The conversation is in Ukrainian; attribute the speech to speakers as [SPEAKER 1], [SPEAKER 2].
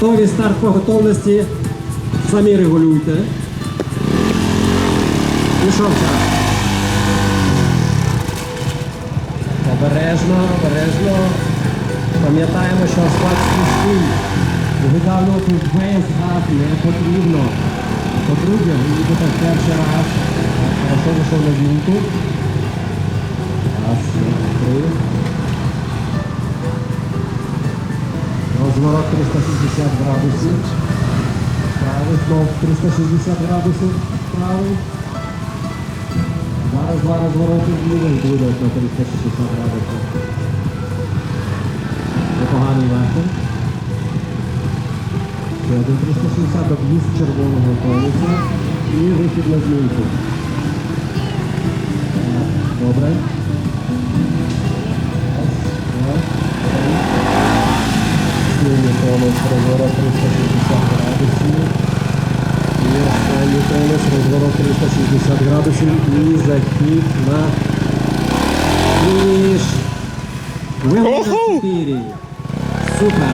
[SPEAKER 1] Готові старт по готовності. Самі регулюйте. Пішов час. Обережно, обережно. Пам'ятаємо, що асфальт слизький. Видавлювати весь газ не потрібно. По-друге, ви в перший раз. Хорошо вийшов на вінку. Розворот 360 градусів. Правий знов 360 градусів. Правий. Зараз два розвороти влівий буде на 360 градусів. Непоганий вектор. Ще один 360 об'їзд червоного конуса і вихід на змінку. Добре. Конус, розворот 360 градусів. І останній конус, розворот 360 градусів і захід на фініш. 4. Супер.